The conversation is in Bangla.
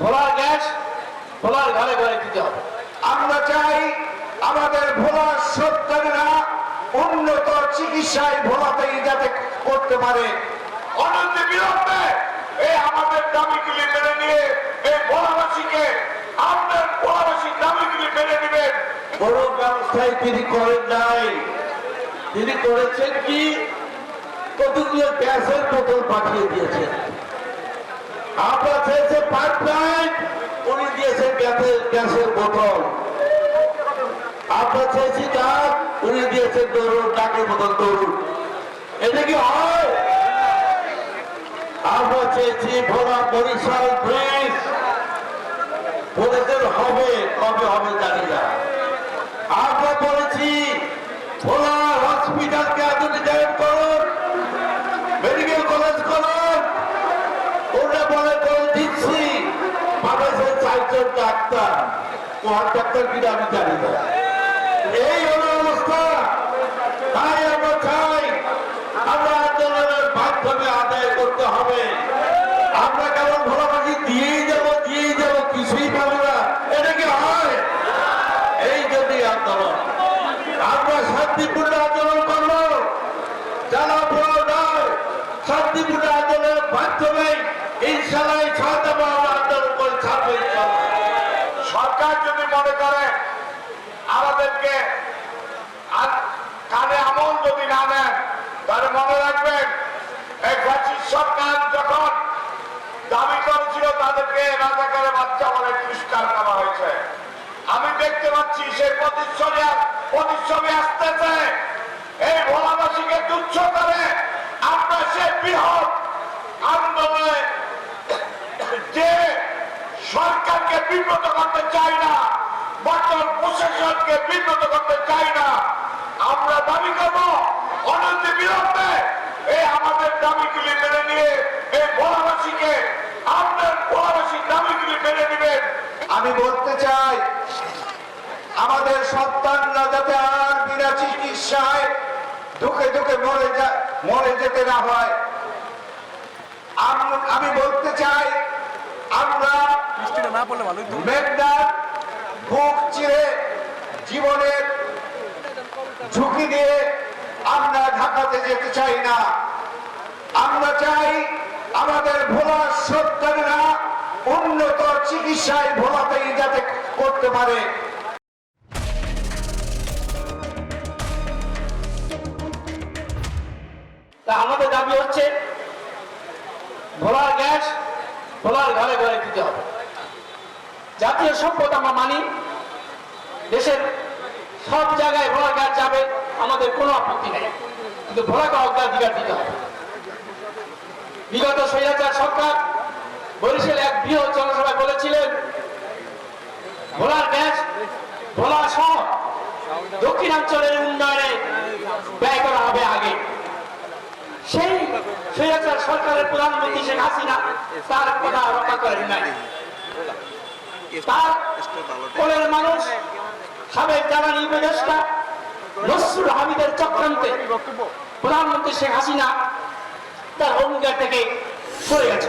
ভোলার গ্যাস ভোলার ঘরে ঘরে দিতে হবে। আমরা চাই আমাদের ভোলার সন্তানেরা উন্নত চিকিৎসায় ভোলাতেই যাতে করতে পারে। অনন্ত বিলম্বে এই আমাদের দাবিগুলি মেনে নিয়ে এই ভোলাবাসীকে আপনার ভোলাবাসীর দাবিগুলি মেনে নেবেন। বড় ব্যবস্থায় তিনি করেন নাই। তিনি করেছেন কি? কতগুলো গ্যাসের বোতল পাঠিয়ে দিয়েছেন। আমরা চেয়েছে পাইপ লাইন উনি দিয়েছেন গ্যাসের বোতল। আমরা চেয়েছি ডাক, উনি দিয়েছেন দৌড়ুন ডাকের বোতল দৌড়ুন এটা কি হয়? আমরা চেয়েছি ভোলা বরিশাল ব্রিজ। বলেছেন হবে, কবে হবে জানি না। আমরা বলেছি, ভোলা হসপিটালকে ডাক্তার কোন ডাক্তার কিনা আমি জানি না। এই হলো অবস্থা তাই আমরা চাই আমরা আন্দোলনের মাধ্যমে আদায় করতে হবে আমরা কেমন ভোলাবাজি দিয়েই যাব দিয়েই যাব কিছুই পাবো না এটা কি হয় এই যদি আন্দোলন আমরা শান্তিপূর্ণ আন্দোলন করব যারা বড় নয় শান্তিপূর্ণ আন্দোলনের মাধ্যমে ইনশাল্লাহ এই ছয়টা আমরা আন্দোলন করে ছাড়বো ইনশাল্লাহ সরকার যদি মনে করে আমাদেরকে কানে আমল যদি না নেন, তাহলে মনে রাখবেন, এই ফ্যাসিস্ট সরকার যখন দাবি করেছিল তাদেরকে রাজাকারে বাচ্চা বলে পুরস্কার করা হয়েছে। আমি দেখতে পাচ্ছি সেই প্রতিচ্ছবি প্রতিচ্ছবি আসতেছে এই ভোলাবাসীকে তুচ্ছ করে আমরা সে বৃহৎ আন্দোলনে যে সরকারকে বিব্রত করতে চাই না, বর্তমান প্রশাসনকে বিব্রত করতে চাই না। আমরা দাবি করব অনন্ত বিলম্বে এই আমাদের দাবিগুলি মেনে নিয়ে এই ভোলাবাসীকে আপনার ভোলাবাসীর দাবিগুলি মেনে নেবেন। আমি বলতে চাই, আমাদের সন্তানরা যাতে আর বিনা চিকিৎসায় দুঃখে দুঃখে মরে যায় মরে যেতে না হয়। আম- বলতে চাই, আমরা না ভালোই তো। মেঘনার বুক চিরে জীবনের ঝুঁকি দিয়ে আমরা ঢাকাতে যেতে চাই না। আমরা চাই আমাদের ভোলার সন্তানেরা উন্নত চিকিৎসায় ভোলাতেই যাতে করতে পারে। তা আমাদের দাবি হচ্ছে ভোলার গ্যাস ভোলার ঘরে ঘরে দিতে হবে। জাতীয় সম্পদ আমরা মানি। দেশের সব জায়গায় ভোলার গ্যাস যাবে, আমাদের কোনো আপত্তি নেই। কিন্তু ভোলাকে অগ্রাধিকার দিতে হবে। বিগত স্বৈরাচার সরকার বরিশাল এক বৃহৎ জনসভায় বলেছিলেন ভোলার গ্যাস ভোলা সহ দক্ষিণাঞ্চলের উন্নয়নে ব্যয় করা হবে আগে। সেই স্বৈরাচার সরকারের প্রধানমন্ত্রী শেখ হাসিনা তার কথা রক্ষা করেন নাই। তার কোলের মানুষ, সাবেক জ্বালানি উপদেষ্টা নসরুল হামিদের চক্রান্তে প্রধানমন্ত্রী শেখ হাসিনা তার অঙ্গীকার থেকে সরে গেছে